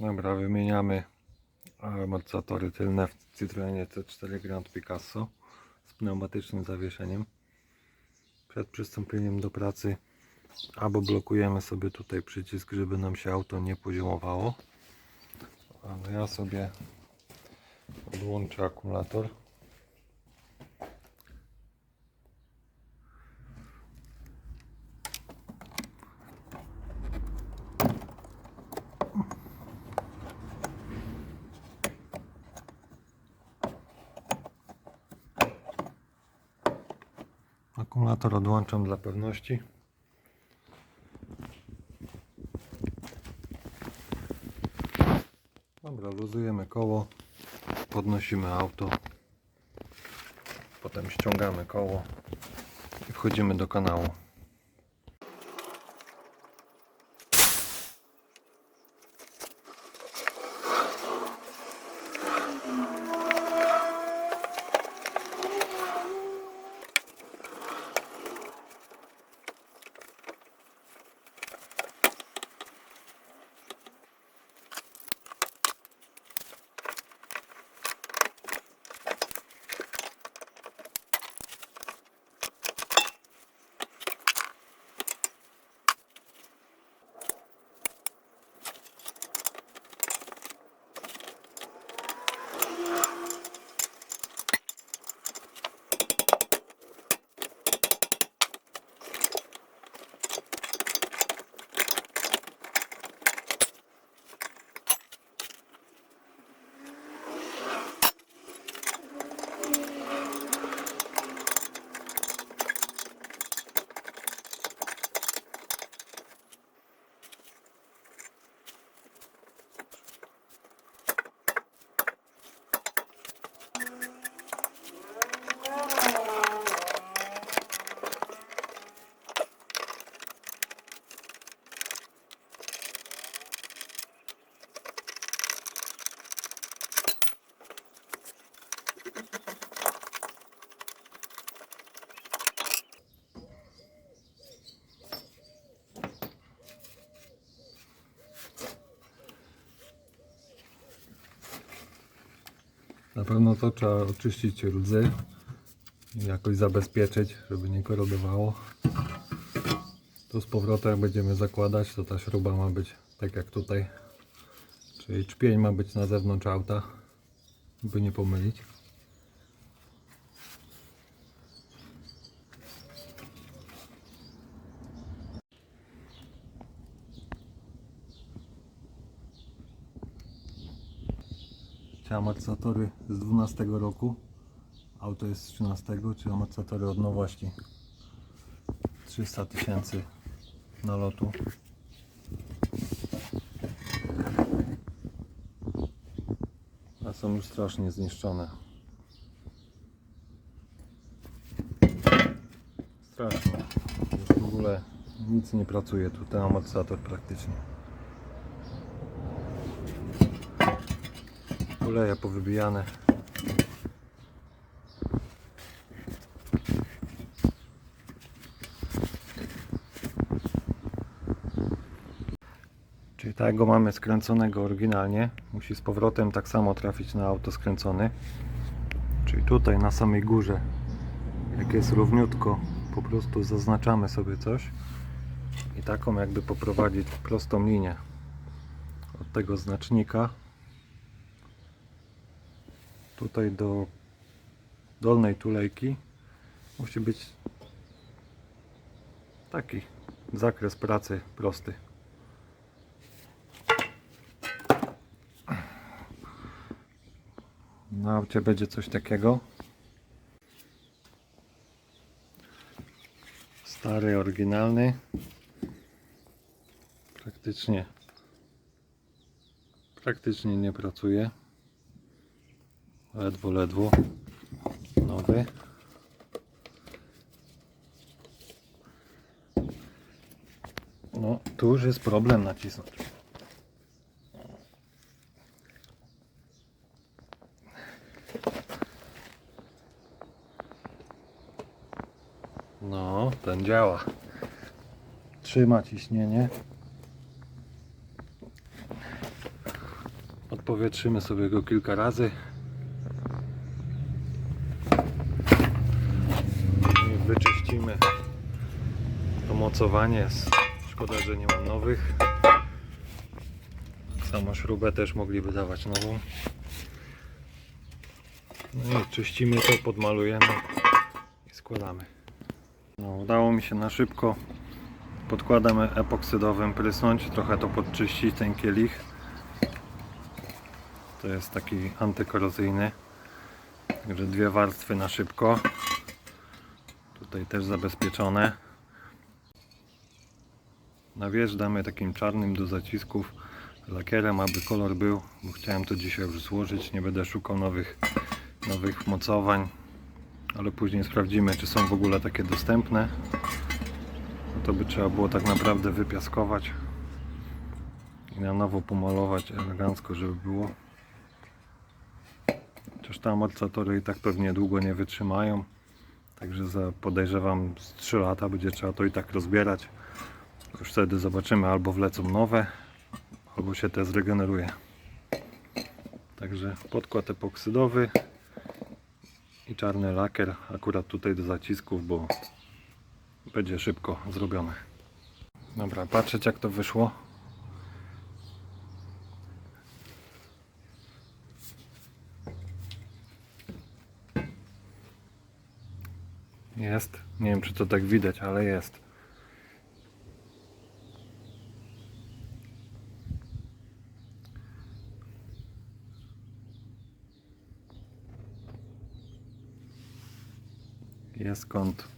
Dobra, wymieniamy amortyzatory tylne w Citroenie C4 Grand Picasso z pneumatycznym zawieszeniem. Przed przystąpieniem do pracy albo blokujemy sobie tutaj przycisk, żeby nam się auto nie poziomowało. Ale ja sobie odłączę akumulator. Akumulator odłączam dla pewności. Dobra, luzujemy koło, podnosimy auto, potem ściągamy koło i wchodzimy do kanału. Pewno to trzeba oczyścić rdzy i jakoś zabezpieczyć, żeby nie korodowało. Tu z powrotem jak będziemy zakładać, to ta śruba ma być tak jak tutaj. Czyli czpień ma być na zewnątrz auta, by nie pomylić. Amortyzatory z 12 roku, auto jest z 13, czy amortyzatory od nowości. 300 tysięcy nalotu. A są już strasznie zniszczone. Strasznie. Już w ogóle nic nie pracuje tu, ten amortyzator praktycznie. Oleje powybijane. Czyli tak go mamy skręconego oryginalnie. Musi z powrotem tak samo trafić na auto skręcony. Czyli tutaj na samej górze, jak jest równiutko, po prostu zaznaczamy sobie coś i taką jakby poprowadzić prostą linię od tego znacznika tutaj do dolnej tulejki musi być taki zakres pracy prosty. Na aucie będzie coś takiego. Stary, oryginalny. Praktycznie praktycznie nie pracuje. Ledwo, ledwo. Nowy. No, tu już jest problem nacisnąć. No, ten działa. Trzyma ciśnienie. Odpowietrzymy sobie go kilka razy. I wyczyścimy to Szkoda, że nie mam nowych. Samą śrubę też mogliby dawać nową. No i czyścimy to, podmalujemy i składamy. No, udało mi się na szybko podkładem epoksydowym prysnąć, trochę to podczyścić ten kielich. To jest taki antykorozyjny. Także dwie warstwy na szybko. Tutaj też zabezpieczone. Na wierzch damy takim czarnym do zacisków lakierem, aby kolor był, bo chciałem to dzisiaj już złożyć. Nie będę szukał nowych, nowych mocowań, ale później sprawdzimy, czy są w ogóle takie dostępne. No to by trzeba było tak naprawdę wypiaskować i na nowo pomalować elegancko, żeby było. Chociaż te amortyzatory i tak pewnie długo nie wytrzymają. Także za, podejrzewam z 3 lata będzie trzeba to i tak rozbierać. Już wtedy zobaczymy albo wlecą nowe, albo się te zregeneruje. Także podkład epoksydowy i czarny lakier akurat tutaj do zacisków, bo będzie szybko zrobione. Dobra, patrzeć jak to wyszło. Jest. Nie wiem czy to tak widać, ale jest. Jest kąt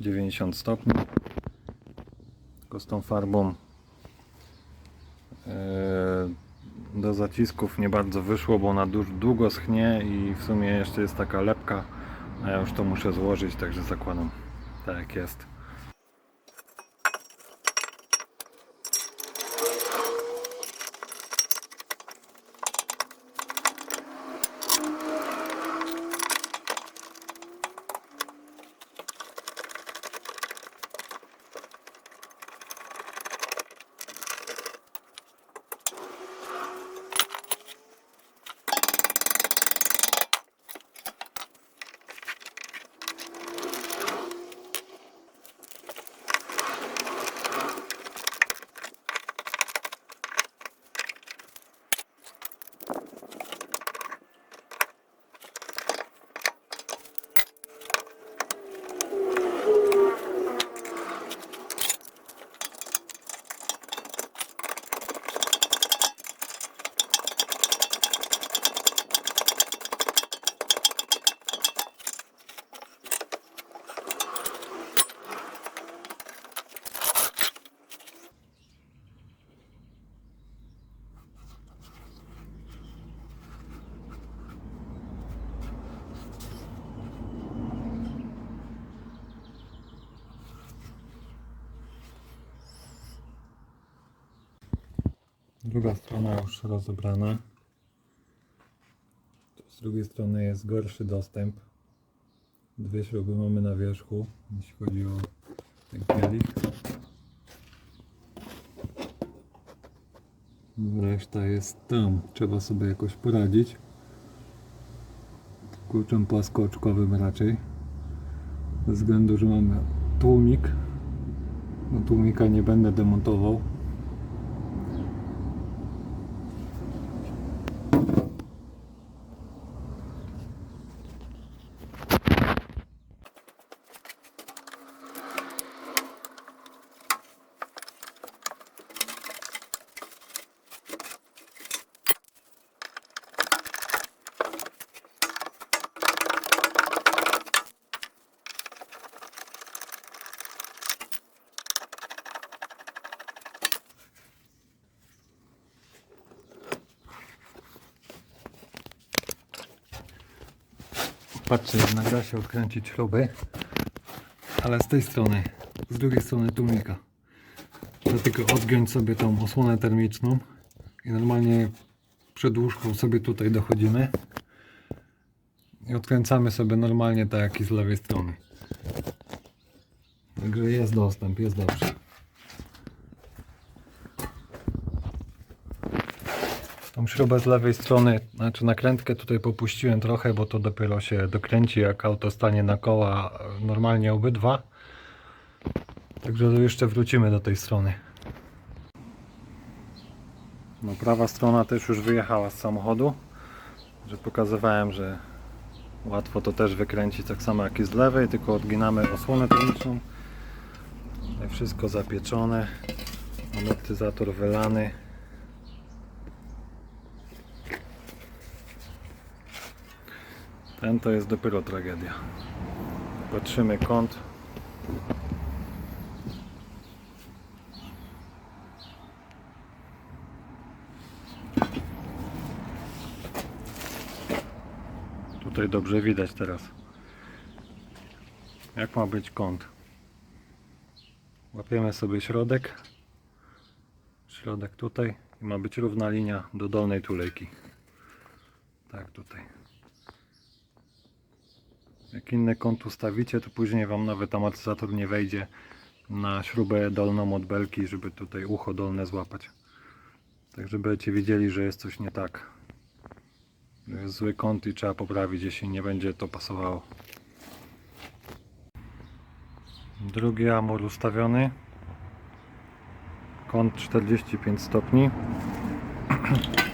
90 stopni. Tylko z tą farbą e, do zacisków nie bardzo wyszło, bo ona długo schnie i w sumie jeszcze jest taka lepka, a ja już to muszę złożyć, także zakładam tak jak jest. Druga strona już rozebrana. Z drugiej strony jest gorszy dostęp. Dwie śruby mamy na wierzchu, jeśli chodzi o ten kielich. Reszta jest tam. Trzeba sobie jakoś poradzić. Kluczem płaskooczkowym raczej. Ze względu, że mamy tłumik. No, tłumika nie będę demontował. Patrzcie, jednak da się odkręcić śruby, ale z tej strony, z drugiej strony tłumika. Tylko odgiąć sobie tą osłonę termiczną i normalnie przedłużką sobie tutaj dochodzimy i odkręcamy sobie normalnie tak jak i z lewej strony. Także jest dostęp, jest dobrze. Tą śrubę z lewej strony, znaczy nakrętkę tutaj popuściłem trochę, bo to dopiero się dokręci jak auto stanie na koła normalnie obydwa. Także jeszcze wrócimy do tej strony. No prawa strona też już wyjechała z samochodu. Że pokazywałem, że łatwo to też wykręcić tak samo jak i z lewej, tylko odginamy osłonę termiczną. Wszystko zapieczone. Amortyzator wylany. Ten to jest dopiero tragedia. Patrzymy kąt. Tutaj dobrze widać teraz. Jak ma być kąt? Łapiemy sobie środek. Środek tutaj i ma być równa linia do dolnej tulejki. Tak tutaj. Jak inny kąt ustawicie, to później Wam nawet amortyzator nie wejdzie na śrubę dolną od belki, żeby tutaj ucho dolne złapać. Tak, żeby będziecie wiedzieli, że jest coś nie tak. Jest zły kąt i trzeba poprawić, jeśli nie będzie to pasowało. Drugi amor ustawiony. Kąt 45 stopni.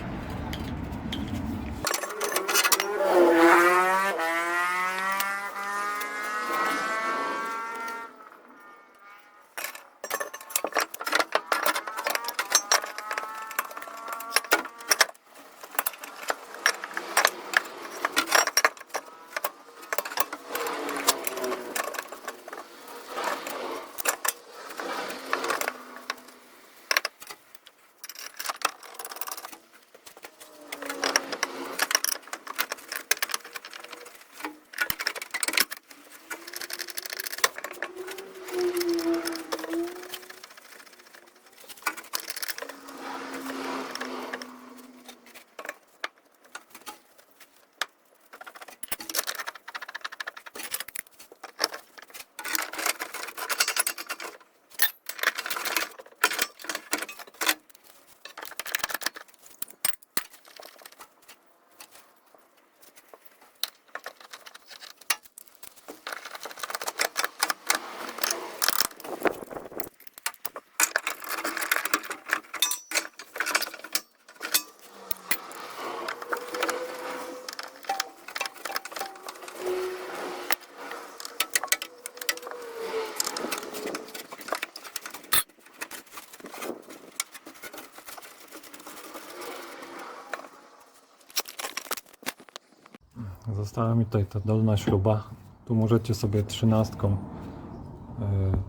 Została mi tutaj ta dolna śruba. Tu możecie sobie trzynastką e,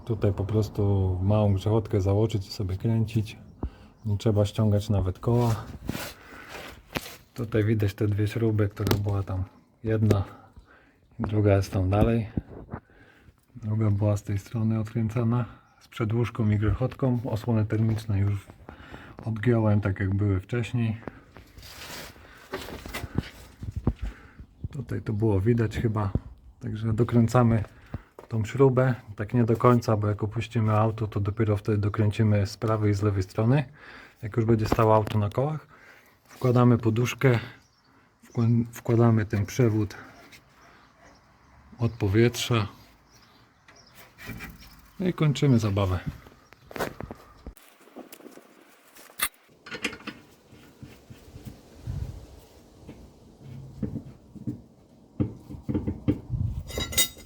tutaj po prostu małą grzechotkę założyć i sobie kręcić. Nie trzeba ściągać nawet koła. Tutaj widać te dwie śruby, która była tam jedna, druga jest tam dalej. Druga była z tej strony odkręcana z przedłużką i grzechotką. Osłony termiczne już odgiąłem tak jak były wcześniej. Tutaj to było widać chyba. Także dokręcamy tą śrubę. Tak nie do końca, bo jak opuścimy auto, to dopiero wtedy dokręcimy z prawej i z lewej strony. Jak już będzie stało auto na kołach, wkładamy poduszkę, wkła- wkładamy ten przewód od powietrza no i kończymy zabawę.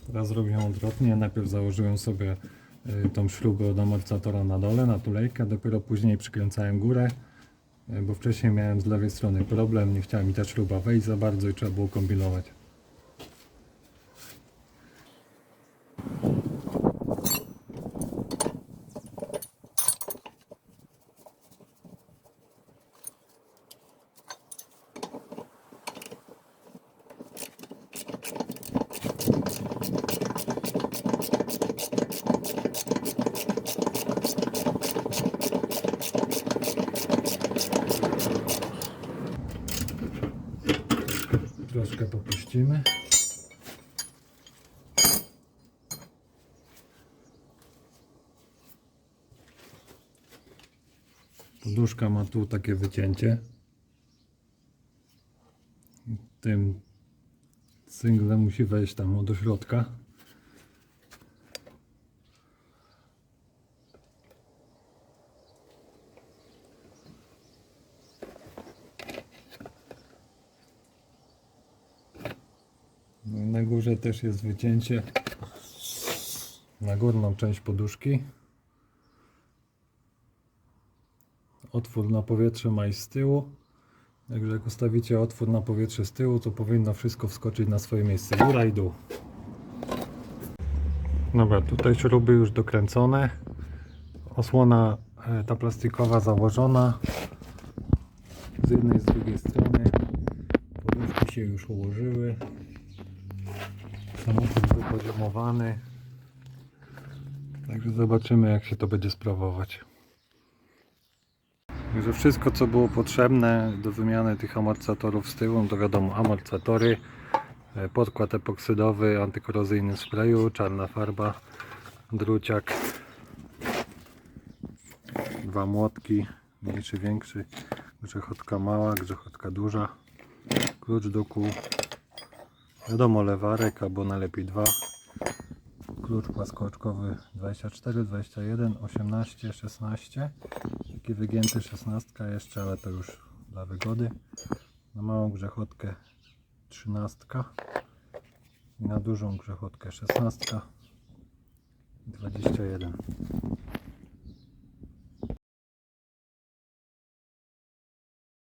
Teraz zrobiłem odwrotnie. Najpierw założyłem sobie y, tą śrubę od amortyzatora na dole, na tulejkę, dopiero później przykręcałem górę, y, bo wcześniej miałem z lewej strony problem, nie chciała mi ta śruba wejść za bardzo i trzeba było kombinować. troszeczkę popuścimy. Poduszka ma tu takie wycięcie. Tym cynglem musi wejść tam do środka. Górze też jest wycięcie na górną część poduszki. Otwór na powietrze ma iść z tyłu. Także jak ustawicie otwór na powietrze z tyłu, to powinno wszystko wskoczyć na swoje miejsce. Góra i dół. Dobra, tutaj śruby już dokręcone. Osłona e, ta plastikowa założona. Z jednej i z drugiej strony. Poduszki się już ułożyły. Samochód wypoziomowany. Także zobaczymy jak się to będzie sprawować. Także wszystko co było potrzebne do wymiany tych amortyzatorów z tyłu, to wiadomo amortyzatory, e, podkład epoksydowy, antykorozyjny w sprayu, czarna farba, druciak, dwa młotki, mniejszy, większy, grzechotka mała, grzechotka duża, klucz do kół, wiadomo lewarek albo najlepiej dwa, klucz płaskooczkowy 24, 21, 18, 16 taki wygięty 16 jeszcze, ale to już dla wygody. Na małą grzechotkę 13 i na dużą grzechotkę 16 i 21